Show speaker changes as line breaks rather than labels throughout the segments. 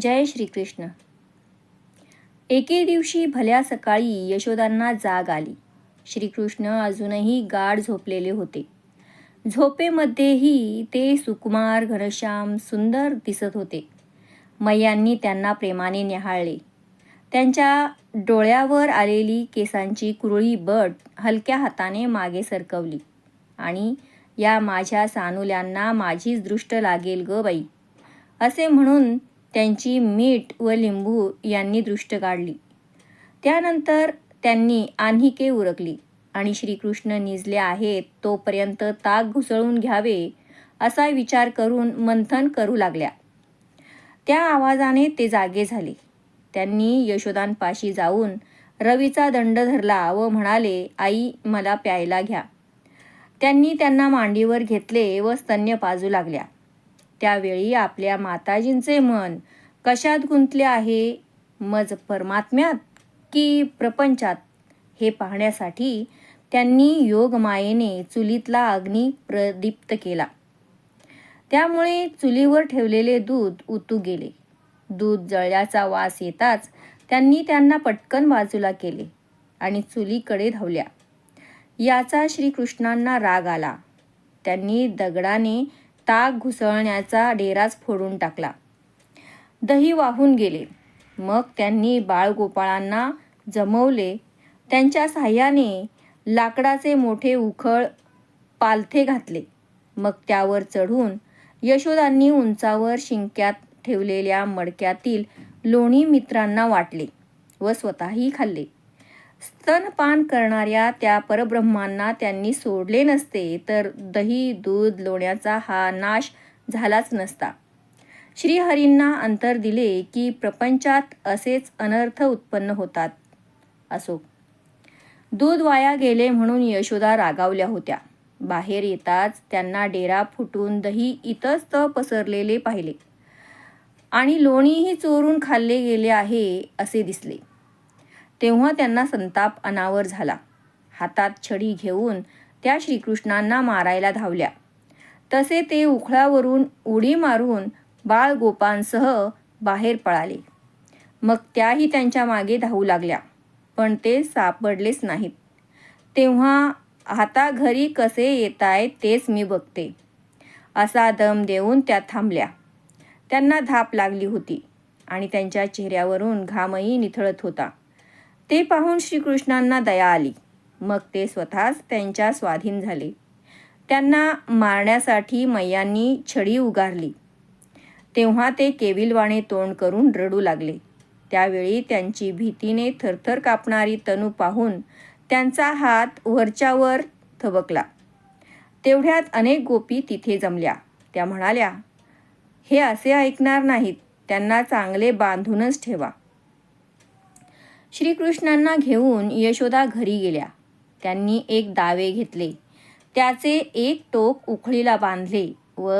जय श्रीकृष्ण. एके दिवशी भल्या सकाळी यशोदांना जाग आली. श्रीकृष्ण अजूनही गाढ झोपलेले होते. झोपेमध्येही ते सुकुमार घनश्याम सुंदर दिसत होते. मैयांनी त्यांना प्रेमाने निहाळले. त्यांच्या डोळ्यावर आलेली केसांची कुरळी बट हलक्या हाताने मागे सरकवली. आणि या माझ्या सानुल्यांना माझीच दृष्ट लागेल ग बाई. असे म्हणून त्यांची मीठ व लिंबू यांनी दृष्ट काढली. त्यानंतर त्यांनी आणखी उरकली आणि श्रीकृष्ण निजले आहेत तोपर्यंत ताक घुसळून घ्यावे असा विचार करून मंथन करू लागल्या. त्या आवाजाने ते जागे झाले. त्यांनी यशोदांपाशी जाऊन रवीचा दंड धरला व म्हणाले आई मला प्यायला घ्या. त्यांनी त्यांना मांडीवर घेतले व स्तन्य पाजू लागल्या. त्यावेळी आपल्या माताजींचे मन कशात गुंतले आहे? मज परमात्म्यात की प्रपंचात? हे पाहण्यासाठी त्यांनी योगमायेने चुलीतला अग्नी प्रदीप्त केला. त्यामुळे चुलीवर ठेवलेले दूध उतू गेले. दूध जळल्याचा वास येताच त्यांनी त्यांना पटकन बाजूला केले आणि चुलीकडे धावल्या. याचा श्रीकृष्णांना राग आला. त्यांनी दगडाने ताक घुसळण्याचा डेराच फोडून टाकला. दही वाहून गेले. मग त्यांनी बाळगोपाळांना जमवले. त्यांच्या साह्याने लाकडाचे मोठे उखळ पालथे घातले. मग त्यावर चढून यशोदांनी उंचावर शिंक्यात ठेवलेल्या मडक्यातील लोणी मित्रांना वाटले व स्वतःही खाल्ले. स्तनपान करणाऱ्या त्या परब्रह्मांना त्यांनी सोडले नसते तर दही दूध लोण्याचा हा नाश झालाच नसता. श्रीहरींना अंतर दिले की प्रपंचात असेच अनर्थ उत्पन्न होतात असो दूध वाया गेले म्हणून यशोदा रागावल्या होत्या. बाहेर येताच त्यांना डेरा फुटून दही इतस्त पसरलेले पाहिले आणि लोणीही चोरून खाल्ले गेले आहे असे दिसले. तेव्हा त्यांना संताप अनावर झाला. हातात छडी घेऊन त्या श्रीकृष्णांना मारायला धावल्या. तसे ते उखळावरून उडी मारून बाळगोपांसह बाहेर पळाले. मग त्याही त्यांच्या मागे धावू लागल्या पण ते सापडलेच नाहीत. तेव्हा आता घरी कसे येत आहेत तेच मी बघते. असा दम देऊन त्या थांबल्या. त्यांना धाप लागली होती आणि त्यांच्या चेहऱ्यावरून घामही निथळत होता. ते पाहून श्रीकृष्णांना दया आली. मग ते स्वतःच त्यांच्या स्वाधीन झाले. त्यांना मारण्यासाठी मैयांनी छडी उगारली. तेव्हा ते केविलवाणे तोंड करून रडू लागले. त्यावेळी त्यांची भीतीने थरथर कापणारी तनू पाहून त्यांचा हात वरच्यावर थबकला. तेवढ्यात अनेक गोपी तिथे जमल्या. त्या म्हणाल्या हे असे ऐकणार नाहीत. त्यांना चांगले बांधूनच ठेवा. श्रीकृष्णांना घेऊन यशोदा घरी गेल्या. त्यांनी एक दावे घेतले. त्याचे एक टोक उखळीला बांधले व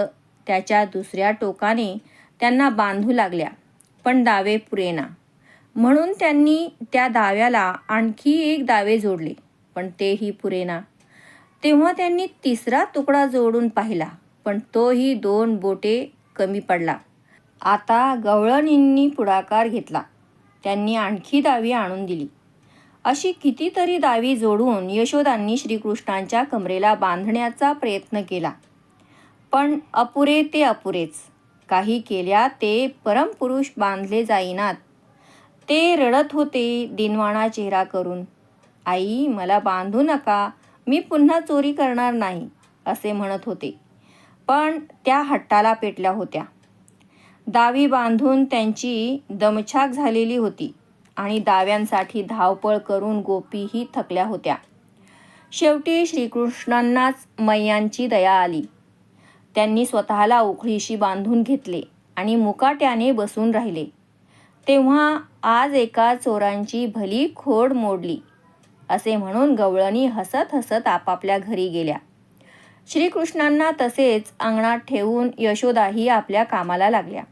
त्याच्या दुसऱ्या टोकाने त्यांना बांधू लागल्या पण दावे पुरेना. म्हणून त्यांनी त्या दाव्याला आणखी एक दावे जोडले पण तेही पुरेना. तेव्हा त्यांनी तिसरा तुकडा जोडून पाहिला पण तोही दोन बोटे कमी पडला. आता गवळणींनी पुढाकार घेतला. त्यांनी आणखी दावी आणून दिली. अशी कितीतरी दावी जोडून यशोदांनी श्रीकृष्णांच्या कमरेला बांधण्याचा प्रयत्न केला. पण अपुरे ते अपुरेच. काही केल्या ते परमपुरुष बांधले जाईनात. ते रडत होते दिनवाणा चेहरा करून. आई मला बांधू नका. मी पुन्हा चोरी करणार नाही असे म्हणत होते. पण त्या हट्टाला पेटल्या होत्या. दावी बांधून त्यांची दमछाक झालेली होती आणि दाव्यांसाठी धावपळ करून गोपीही थकल्या होत्या. शेवटी श्रीकृष्णांनाच मैयांची दया आली. त्यांनी स्वतःला उखळीशी बांधून घेतले आणि मुकाट्याने बसून राहिले. तेव्हा आज एका चोरांची भली खोड मोडली असे म्हणून गवळणी हसत हसत आपापल्या घरी गेल्या. श्रीकृष्णांना तसेच अंगणात ठेवून यशोदाही आपल्या कामाला लागल्या.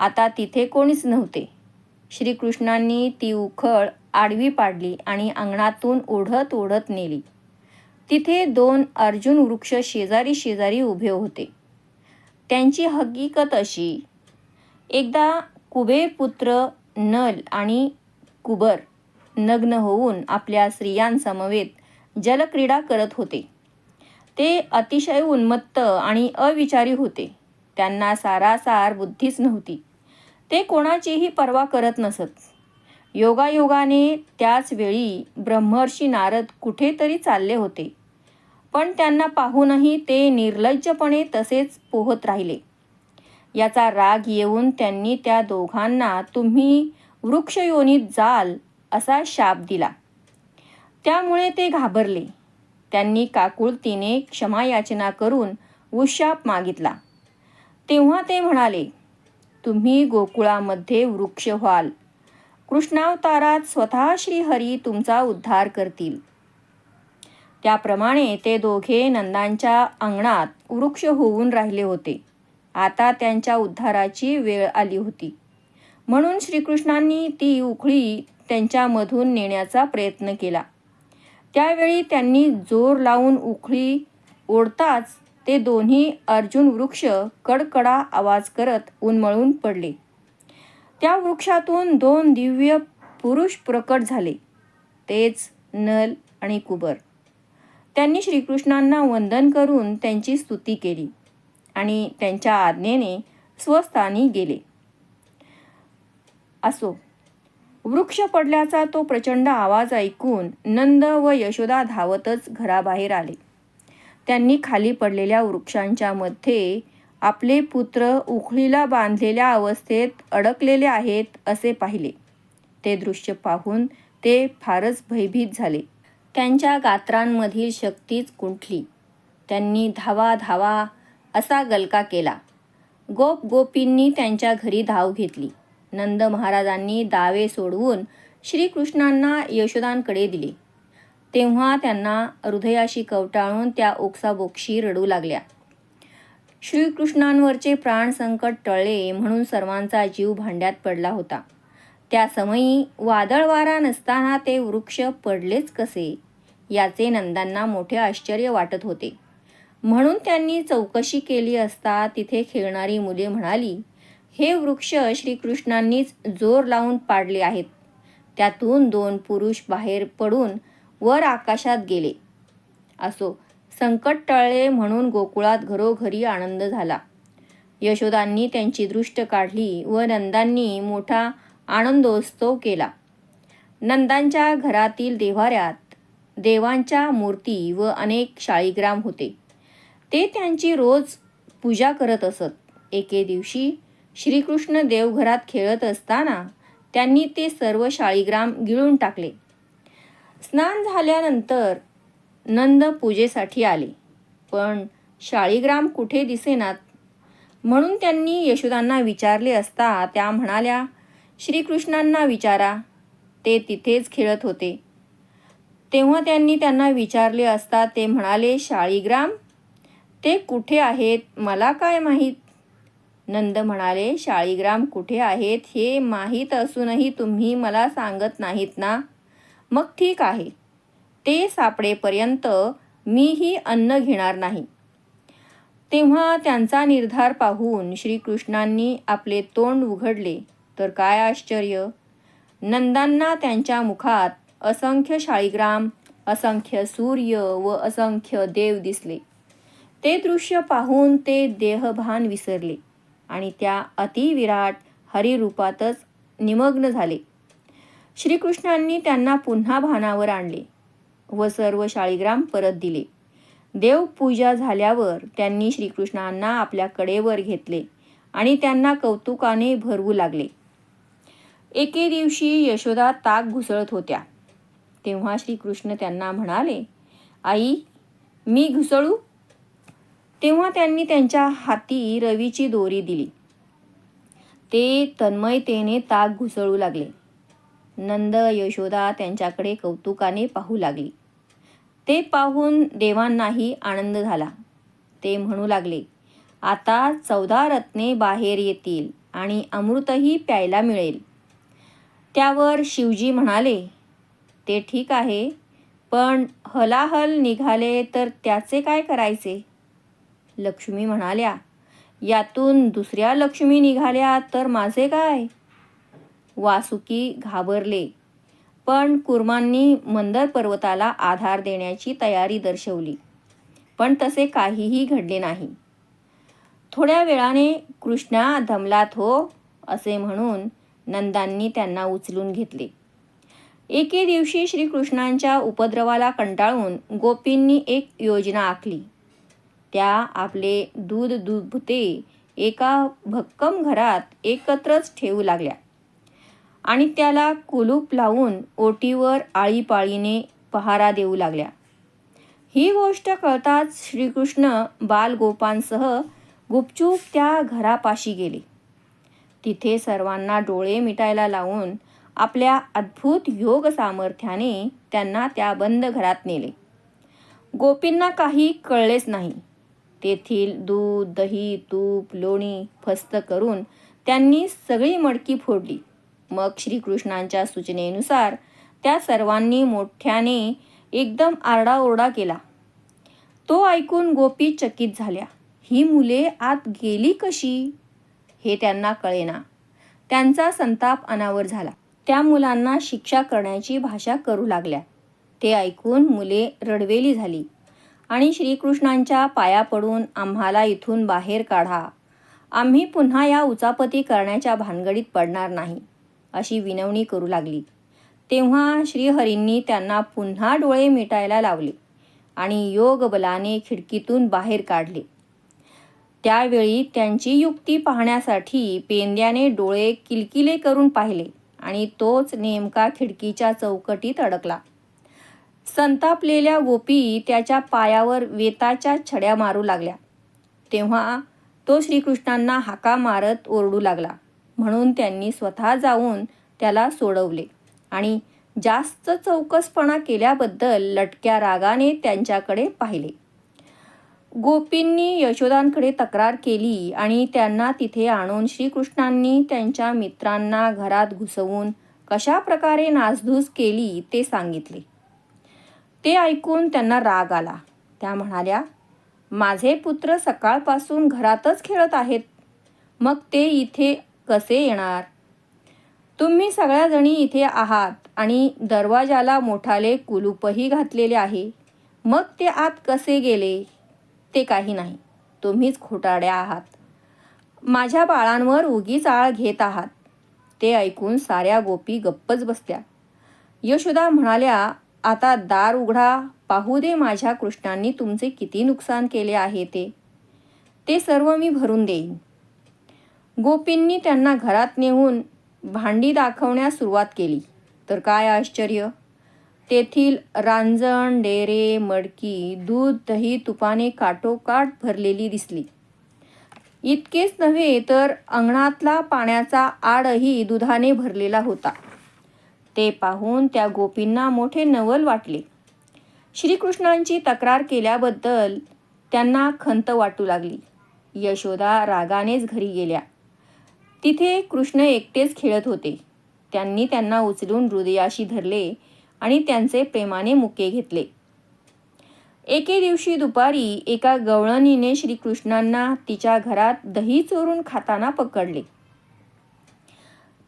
आता तिथे कोणीच नव्हते. श्रीकृष्णांनी ती उखळ आडवी पाडली आणि अंगणातून ओढत ओढत नेली. तिथे दोन अर्जुन वृक्ष शेजारी शेजारी उभे होते. त्यांची हकीकत अशी एकदा कुबेर पुत्र नल आणि कुबर नग्न होऊन आपल्या स्त्रियांसमवेत जलक्रीडा करत होते. ते अतिशय उन्मत्त आणि अविचारी होते. त्यांना सारासार बुद्धीच नव्हती. ते कोणाचीही पर्वा करत नसत. योगायोगाने त्याच वेळी ब्रह्मर्षी नारद कुठेतरी चालले होते. पण त्यांना पाहूनही ते निर्लज्जपणे तसेच पोहत राहिले. याचा राग येऊन त्यांनी त्या दोघांना तुम्ही वृक्षयोनीत जाल असा शाप दिला. त्यामुळे ते घाबरले. त्यांनी काकुळतीने क्षमायाचना करून उशाप मागितला. तेव्हा ते म्हणाले तुम्ही गोकुळामध्ये वृक्ष व्हाल. कृष्णावतारात स्वतः श्रीहरी तुमचा उद्धार करतील. त्याप्रमाणे ते दोघे नंदांच्या अंगणात वृक्ष होऊन राहिले होते. आता त्यांच्या उद्धाराची वेळ आली होती. म्हणून श्रीकृष्णांनी ती उखळी त्यांच्यामधून नेण्याचा प्रयत्न केला. त्यावेळी त्यांनी जोर लावून उखळी ओढताच ते दोन्ही अर्जुन वृक्ष कडकडा आवाज करत उन्मळून पडले. त्या वृक्षातून दोन दिव्य पुरुष प्रकट झाले. तेच नल आणि कुबर. त्यांनी श्रीकृष्णांना वंदन करून त्यांची स्तुती केली आणि त्यांच्या आज्ञेने स्वस्थानी गेले. असो वृक्ष पडल्याचा तो प्रचंड आवाज ऐकून नंद व यशोदा धावतच घराबाहेर आले. त्यांनी खाली पडलेल्या वृक्षांच्या मध्ये आपले पुत्र उखळीला बांधलेल्या अवस्थेत अडकलेले आहेत असे पाहिले. ते दृश्य पाहून ते फारच भयभीत झाले. त्यांच्या गात्रांमधील शक्तीच कुंठली त्यांनी धावा धावा असा गलका केला. गोप गोपींनी त्यांच्या घरी धाव घेतली. नंद महाराजांनी दावे सोडवून श्रीकृष्णांना यशोदांकडे दिले. तेव्हा त्यांना हृदयाशी कवटाळून त्या ओक्साबोक्षी रडू लागल्या. श्रीकृष्णांवरचे प्राण संकट टळले म्हणून सर्वांचा जीव भांड्यात पडला होता. त्या समयी वादळ वारा नसताना ते वृक्ष पडलेच कसे? याचे नंदांना मोठे आश्चर्य वाटत होते. म्हणून त्यांनी चौकशी केली असता तिथे खेळणारी मुले म्हणाली हे वृक्ष श्रीकृष्णांनीच जोर लावून पाडले आहेत. त्यातून दोन पुरुष बाहेर पडून वर आकाशात गेले. असो संकट टळले म्हणून गोकुळात घरोघरी आनंद झाला. यशोदांनी त्यांची दृष्ट काढली व नंदांनी मोठा आनंदोत्सव केला. नंदांच्या घरातील देव्हाऱ्यात देवांच्या मूर्ती व अनेक शाळीग्राम होते. ते त्यांची रोज पूजा करत असत. एके दिवशी श्रीकृष्ण देवघरात खेळत असताना त्यांनी ते सर्व शाळीग्राम गिळून टाकले. स्नान झाल्यानंतर नंद पूजेसाठी आले. पण शाळीग्राम कुठे दिसेनात म्हणून त्यांनी यशोदांना विचारले असता त्या म्हणाल्या श्रीकृष्णांना विचारा. ते तिथेच खेळत होते. तेव्हा त्यांनी त्यांना विचारले असता ते म्हणाले शाळीग्राम ते कुठे आहेत? मला काय माहीत? नंद म्हणाले शाळीग्राम कुठे आहेत हे माहीत असूनही तुम्ही मला सांगत नाहीत ना? मग ठीक आहे. ते सापडेपर्यंत मीही अन्न घेणार नाही. तेव्हा त्यांचा निर्धार पाहून श्रीकृष्णांनी आपले तोंड उघडले. तर काय आश्चर्य? नंदांना त्यांच्या मुखात असंख्य शाळीग्राम असंख्य सूर्य व असंख्य देव दिसले. ते दृश्य पाहून ते देहभान विसरले आणि त्या अतिविराट हरिरूपातच निमग्न झाले. श्रीकृष्णांनी त्यांना पुन्हा भानावर आणले व सर्व शाळीग्राम परत दिले. देवपूजा झाल्यावर त्यांनी श्रीकृष्णांना आपल्या कडेवर घेतले आणि त्यांना कौतुकाने भरवू लागले. एके दिवशी यशोदा ताक घुसळत होत्या. तेव्हा श्रीकृष्ण त्यांना म्हणाले आई मी घुसळू? तेव्हा त्यांनी त्यांच्या हाती रवीची दोरी दिली. ते तन्मयतेने ताक घुसळू लागले. नंद यशोदा त्यांच्याकडे कौतुकाने पाहू लागली. ते पाहून देवांनाही आनंद झाला. ते म्हणू लागले आता चौदा रत्ने बाहेर येतील आणि अमृतही प्यायला मिळेल. त्यावर शिवजी म्हणाले ते ठीक आहे पण हलाहल निघाले तर त्याचे काय करायचे लक्ष्मी म्हणाल्या यातून दुसऱ्या लक्ष्मी निघाल्या तर माझे काय? वासुकी घाबरले. पण कुर्मांनी मंदर पर्वताला आधार देण्याची तयारी दर्शवली. पण तसे काहीही घडले नाही. थोड्या वेळाने कृष्णा धमलात हो असे म्हणून नंदांनी त्यांना उचलून घेतले. एके दिवशी श्रीकृष्णांच्या उपद्रवाला कंटाळून गोपींनी एक योजना आखली. त्या आपले दूध दुभते एका भक्कम घरात एकत्रच ठेवू लागल्या. आणि त्याला कुलूप लावून ओटीवर आळीपाळीने पहारा देऊ लागल्या. ही गोष्ट कळताच श्रीकृष्ण बालगोपांसह गुपचूप त्या घरापाशी गेले. तिथे सर्वांना डोळे मिटायला लावून आपल्या अद्भुत योग सामर्थ्याने त्यांना त्या बंद घरात नेले. गोपींना काही कळलेच नाही. तेथील दूध दही तूप लोणी फस्त करून त्यांनी सगळी मडकी फोडली. मग श्रीकृष्णांच्या सूचनेनुसार त्या सर्वांनी मोठ्याने एकदम आरडाओरडा केला. तो ऐकून गोपी चकित झाल्या. ही मुले आत गेली कशी हे त्यांना कळेना. त्यांचा संताप अनावर झाला. त्या मुलांना शिक्षा करण्याची भाषा करू लागल्या. ते ऐकून मुले रडवेली झाली. आणि श्रीकृष्णांच्या पाया पडून आम्हाला इथून बाहेर काढा. आम्ही पुन्हा या उचापती करण्याच्या भानगडीत पडणार नाही. अशी विनवणी करू लागली. तेव्हा श्रीहरींनी त्यांना पुन्हा डोळे मिटायला लावले आणि योगबलाने खिडकीतून बाहेर काढले. त्यावेळी त्यांची युक्ती पाहण्यासाठी पेंद्याने डोळे किलकिले करून पाहिले आणि तोच नेमका खिडकीच्या चौकटीत अडकला. संतापलेल्या गोपी त्याच्या पायावर वेताच्या छड्या मारू लागल्या. तेव्हा तो श्रीकृष्णांना हाका मारत ओरडू लागला. म्हणून त्यांनी स्वतः जाऊन त्याला सोडवले. आणि जास्त चौकसपणा केल्याबद्दल लटक्या रागाने त्यांच्याकडे पाहिले. गोपींनी यशोदांकडे तक्रार केली आणि त्यांना तिथे आणून श्रीकृष्णांनी त्यांच्या मित्रांना घरात घुसवून कशा प्रकारे नासधूस केली ते सांगितले. ते ऐकून त्यांना राग आला. त्या म्हणाल्या माझे पुत्र सकाळपासून घरातच खेळत आहेत. मग ते इथे कसे येणार? तुम्ही सगळ्याजणी इथे आहात आणि दरवाजाला मोठाले कुलूपही घातलेले आहे. मग ते आत कसे गेले? ते काही नाही. तुम्हीच खोटाड्या आहात. माझ्या बाळांवर उगीच आळ घेत आहात. ते ऐकून साऱ्या गोपी गप्पच बसल्या यशोदा म्हणाल्या आता दार उघडा पाहू दे माझ्या कृष्णांनी तुमचे किती नुकसान केले आहे ते. ते सर्व मी भरून देईन. गोपींनी त्यांना घरात नेऊन भांडी दाखवण्यास सुरुवात केली. तर काय आश्चर्य? तेथील रांजण डेरे मडकी दूध दही तुपाने काठोकाठ भरलेली दिसली. इतकेच नव्हे तर अंगणातला पाण्याचा आडही दुधाने भरलेला होता. ते पाहून त्या गोपींना मोठे नवल वाटले. श्रीकृष्णांची तक्रार केल्याबद्दल त्यांना खंत वाटू लागली. यशोदा रागानेच घरी गेल्या. तिथे कृष्ण एकटेच खेळत होते. त्यांनी त्यांना उचलून हृदयाशी धरले आणि त्यांचे प्रेमाने मुके घेतले. एके दिवशी दुपारी एका गवळणीने श्रीकृष्णांना तिच्या घरात दही चोरून खाताना पकडले.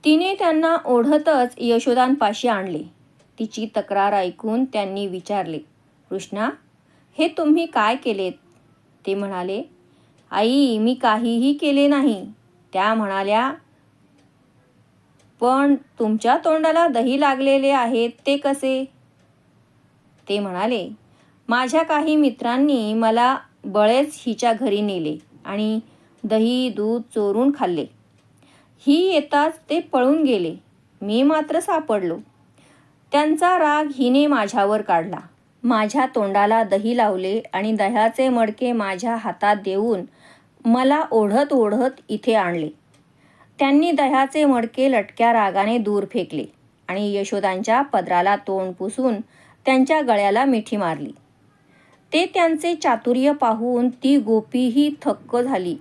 तिने त्यांना ओढतच यशोदांपाशी आणले. तिची तक्रार ऐकून त्यांनी विचारले कृष्णा हे तुम्ही काय केलेत? ते म्हणाले आई मी काहीही केले नाही. त्या म्हणाल्या पण तुमच्या तोंडाला दही लागलेले आहेत ते कसे? ते म्हणाले माझ्या काही मित्रांनी मला बळेच हिच्या घरी नेले आणि दही दूध चोरून खाल्ले. ही येताच ते पळून गेले. मी मात्र सापडलो. त्यांचा राग हिने माझ्यावर काढला. माझ्या तोंडाला दही लावले आणि दह्याचे मडके माझ्या हातात देऊन मला ओढत ओढत इथे आणले. त्यांनी दह्याचे मडके लटक्या रागाने दूर फेकले आणि यशोदांच्या पदराला तोंड पुसून त्यांच्या गळ्याला मिठी मारली. ते त्यांचे चातुर्य पाहून ती गोपीही थक्क झाली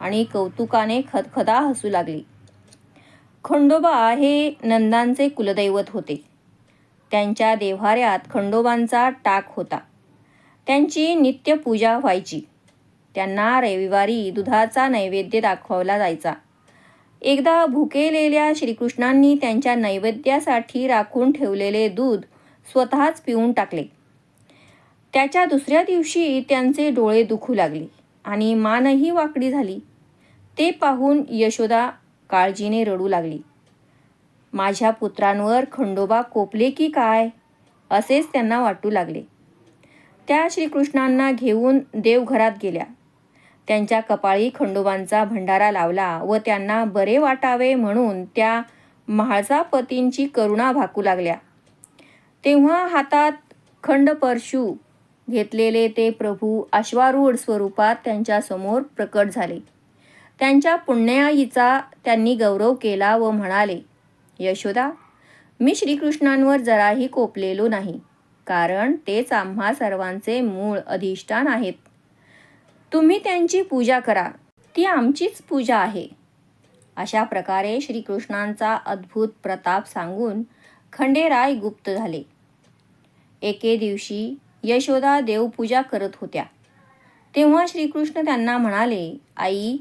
आणि कौतुकाने खदखदा हसू लागली. खंडोबा हे नंदांचे कुलदैवत होते. त्यांच्या देव्हाऱ्यात खंडोबांचा टाक होता. त्यांची नित्य पूजा व्हायची. त्यांना रविवारी दुधाचा नैवेद्य दाखवला जायचा. एकदा भुकेलेल्या श्रीकृष्णांनी त्यांच्या नैवेद्यासाठी राखून ठेवलेले दूध स्वतःच पिऊन टाकले. त्याच्या दुसऱ्या दिवशी त्यांचे डोळे दुखू लागले आणि मानही वाकडी झाली. ते पाहून यशोदा काळजीने रडू लागली. माझ्या पुत्रांवर खंडोबा कोपले की काय? असेच त्यांना वाटू लागले. त्या श्रीकृष्णांना घेऊन देवघरात गेल्या. त्यांच्या कपाळी खंडोबांचा भंडारा लावला व त्यांना बरे वाटावे म्हणून त्या महाळसापतींची करुणा भाकू लागल्या. तेव्हा हातात खंड परशू घेतलेले ते प्रभू अश्वारूढ स्वरूपात त्यांच्यासमोर प्रकट झाले. त्यांच्या पुण्याईचा त्यांनी गौरव केला व म्हणाले यशोदा मी श्रीकृष्णांवर जराही कोपलेलो नाही कारण तेच आम्हा सर्वांचे मूळ अधिष्ठान आहेत. तुम्ही त्यांची पूजा करा. ती आमचीच पूजा आहे. अशा प्रकारे श्रीकृष्णांचा अद्भुत प्रताप सांगून खंडेराय गुप्त झाले. एके दिवशी यशोदा देवपूजा करत होत्या. तेव्हा श्रीकृष्ण त्यांना म्हणाले आई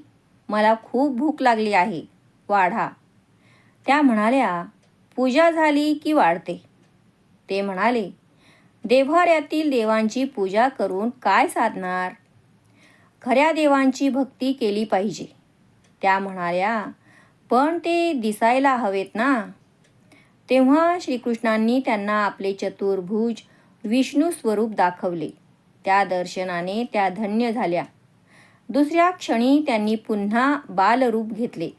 मला खूप भूक लागली आहे. वाढा. त्या म्हणाल्या पूजा झाली की वाढते. ते म्हणाले देव्हाऱ्यातील देवांची पूजा करून काय साधणार? खऱ्या देवांची भक्ती केली पाहिजे. त्या म्हणाल्या पण ते दिसायला हवेत ना? तेव्हा श्रीकृष्णांनी त्यांना आपले चतुर्भुज विष्णू स्वरूप दाखवले. त्या दर्शनाने त्या धन्य झाल्या. दुसऱ्या क्षणी त्यांनी पुन्हा बालरूप घेतले.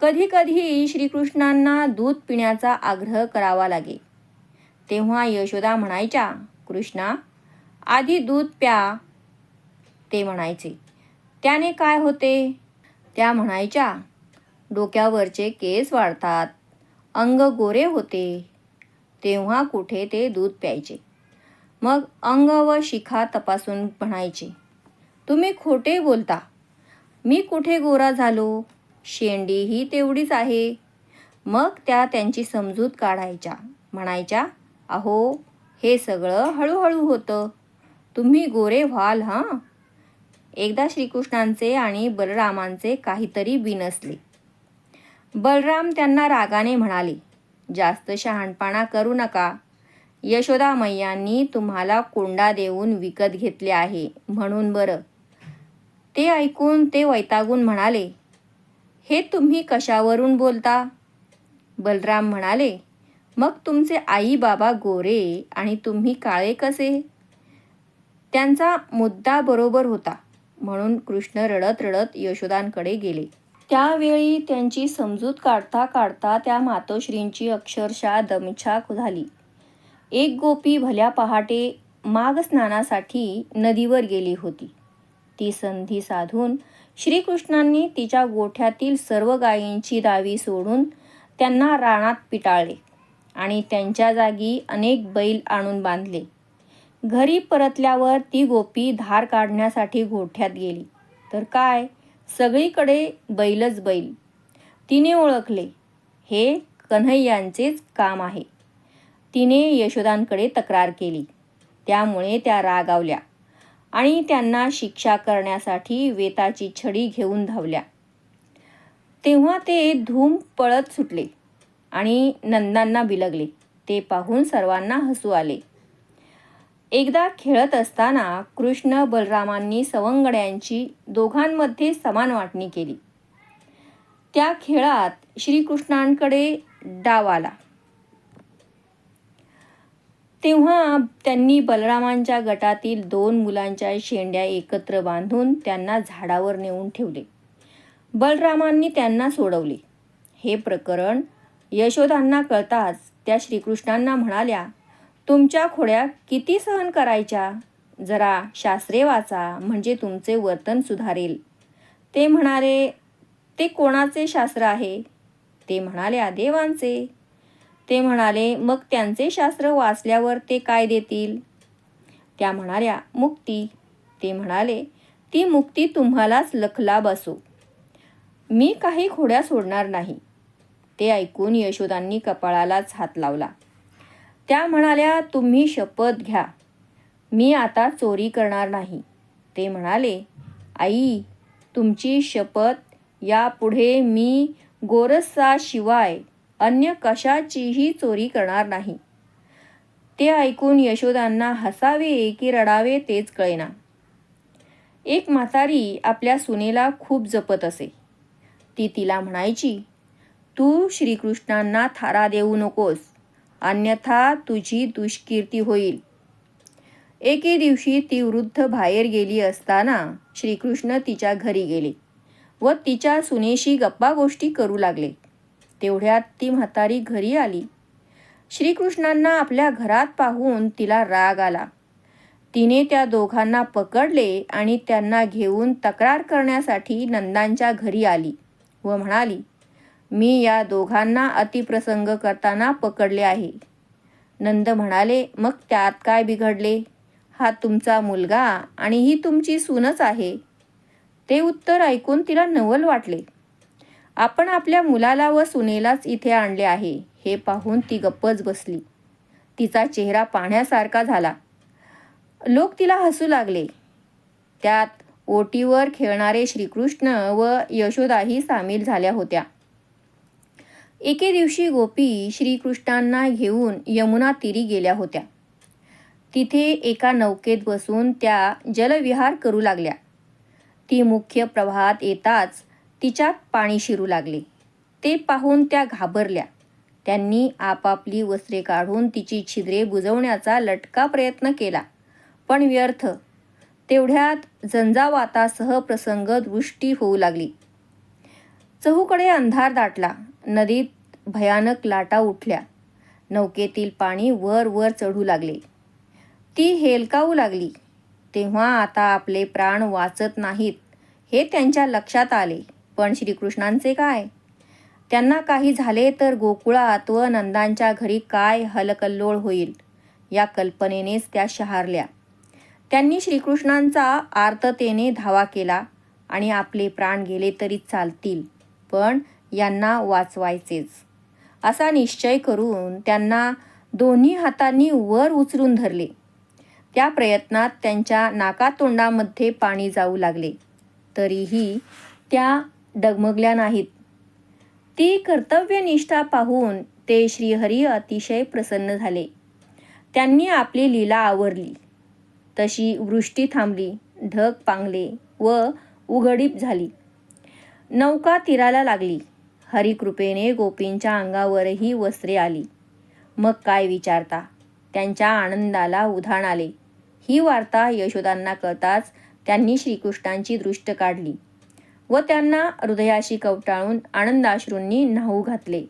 कधीकधी श्रीकृष्णांना दूध पिण्याचा आग्रह करावा लागे. तेव्हा यशोदा म्हणायच्या कृष्णा आधी दूध प्या ते म्हणायचे. त्याने काय होते? त्या म्हणायच्या डोक्यावरचे केस वाढतात. अंग गोरे होते. तेव्हा कुठे ते दूध प्यायचे. मग अंग व शिखा तपासून म्हणायचे तुम्ही खोटे बोलता. मी कुठे गोरा झालो? शेंडी ही तेवढीच आहे. मग त्या त्यांची समजूत काढायच्या. म्हणायच्या अहो हे सगळं हळूहळू होतं. तुम्ही गोरे व्हाल हां? एकदा श्रीकृष्णांचे आणि बलरामांचे काहीतरी बिनसले. बलराम त्यांना रागाने म्हणाले जास्त शहाणपणा करू नका. यशोदा मैयांनी तुम्हाला कोंडा देऊन विकत घेतले आहे म्हणून बरं. ते ऐकून ते वैतागून म्हणाले हे तुम्ही कशावरून बोलता? बलराम म्हणाले मग तुमचे आई बाबा गोरे आणि तुम्ही काळे कसे? त्यांचा मुद्दा बरोबर होता. म्हणून कृष्ण रडत रडत यशोदांकडे गेले. त्यावेळी त्यांची समजूत काढता काढता त्या मातोश्रींची अक्षरशः दमछाक झाली. एक गोपी भल्या पहाटे मागस्नानासाठी नदीवर गेली होती. ती संधी साधून श्रीकृष्णांनी तिच्या गोठ्यातील सर्व गायींची दावी सोडून त्यांना रानात पिटाळले आणि त्यांच्या जागी अनेक बैल आणून बांधले. घरी परतल्यावर ती गोपी धार काढण्यासाठी गोठ्यात गेली. तर काय? सगळीकडे बैलच बैल. तिने ओळखले. हे कन्हैयांचेच काम आहे. तिने यशोदांकडे तक्रार केली. त्यामुळे त्या रागावल्या आणि त्यांना शिक्षा करण्यासाठी वेताची छडी घेऊन धावल्या. तेव्हा ते धूम पळत सुटले आणि नंदांना बिलगले. ते पाहून सर्वांना हसू आले. एकदा खेळत असताना कृष्ण बलरामांनी सवंगड्यांची दोघांमध्ये समान वाटणी केली. त्या खेळात श्रीकृष्णांकडे डाव आला. तेव्हा त्यांनी बलरामांच्या गटातील दोन मुलांच्या शेंड्या एकत्र बांधून त्यांना झाडावर नेऊन ठेवले. बलरामांनी त्यांना सोडवले. हे प्रकरण यशोदांना कळताच त्या श्रीकृष्णांना म्हणाल्या तुमच्या खोड्या किती सहन करायच्या? जरा शास्त्रे वाचा म्हणजे तुमचे वर्तन सुधारेल. ते म्हणाले ते कोणाचे शास्त्र आहे? ते म्हणाले आदेवांचे ते म्हणाले मग त्यांचे शास्त्र वाचल्यावर ते काय देतील? त्या म्हणाल्या मुक्ती. ते म्हणाले ती मुक्ती तुम्हालाच लखलाब असो. मी काही खोड्या सोडणार नाही. ते ऐकून यशोदांनी कपाळालाच हात लावला. त्या म्हणाल्या तुम्ही शपथ घ्या. मी आता चोरी करणार नाही. ते म्हणाले आई तुमची शपथ यापुढे मी गोरसाशिवाय अन्य कशाचीही चोरी करणार नाही. ते ऐकून यशोदांना हसावे की रडावे तेच कळेना. एक म्हातारी आपल्या सुनेला खूप जपत असे. ती तिला म्हणायची तू श्रीकृष्णांना थारा देऊ नकोस. अन्यथा तुझी दुष्कीर्ती होईल. एके दिवशी ती वृद्ध बाहेर गेली असताना श्रीकृष्ण तिच्या घरी गेले व तिच्या सुनेशी गप्पा गोष्टी करू लागले. तेवढ्यात ती म्हातारी घरी आली. श्रीकृष्णांना आपल्या घरात पाहून तिला राग आला. तिने त्या दोघांना पकडले आणि त्यांना घेऊन तक्रार करण्यासाठी नंदांच्या घरी आली व म्हणाली मी या दोघांना अतिप्रसंग करताना पकडले आहे. नंद म्हणाले मग त्यात काय बिघडले? हा तुमचा मुलगा आणि ही तुमची सूनच आहे. ते उत्तर ऐकून तिला नवल वाटले. आपण आपल्या मुलाला व सुनेलाच इथे आणले आहे. हे पाहून ती गप्पच बसली. तिचा चेहरा पाहण्यासारखा झाला. लोक तिला हसू लागले. त्यात ओटीवर खेळणारे श्रीकृष्ण व यशोदाही सामील झाल्या होत्या. एके दिवशी गोपी श्रीकृष्णांना घेऊन यमुना तीरी गेल्या होत्या. तिथे एका नौकेत बसून त्या जलविहार करू लागल्या. ती मुख्य प्रवाहात येताच तिच्यात पाणी शिरू लागले. ते पाहून त्या घाबरल्या. त्यांनी आपापली वस्त्रे काढून तिची छिद्रे बुजवण्याचा लटका प्रयत्न केला. पण व्यर्थ. तेवढ्यात झंझावातासह प्रसंग दृष्टी होऊ लागली. चहूकडे अंधार दाटला. नदीत भयानक लाटा उठल्या. नौकेतील पाणी वर वर चढू लागले. ती हेलकावू लागली. तेव्हा आता आपले प्राण वाचत नाहीत हे त्यांच्या लक्षात आले. पण श्रीकृष्णांचे काय? त्यांना काही झाले तर गोकुळात व नंदांच्या घरी काय हलकल्लोळ होईल या कल्पनेनेच त्या शहारल्या. त्यांनी श्रीकृष्णांचा आर्ततेने धावा केला आणि आपले प्राण गेले तरी चालतील पण यांना वाचवायचेच. असा निश्चय करून त्यांना दोन्ही हातांनी वर उचलून धरले. त्या प्रयत्नात त्यांच्या नाकातोंडामध्ये पाणी जाऊ लागले. तरीही त्या डगमगल्या नाहीत. ती कर्तव्यनिष्ठा पाहून ते श्रीहरी अतिशय प्रसन्न झाले. त्यांनी आपली लीला आवरली. तशी वृष्टी थांबली ढग पांगले व उघडीप झाली. नौका तीराला लागली. हरिकृपेने गोपींच्या अंगावरही वस्त्रे आली. मग काय विचारता? त्यांच्या आनंदाला उधाण आले. ही वार्ता यशोदांना कळताच त्यांनी श्रीकृष्णांची दृष्ट काढली व त्यांना हृदयाशी कवटाळून आनंदाश्रूंनी न्हाऊ घातले.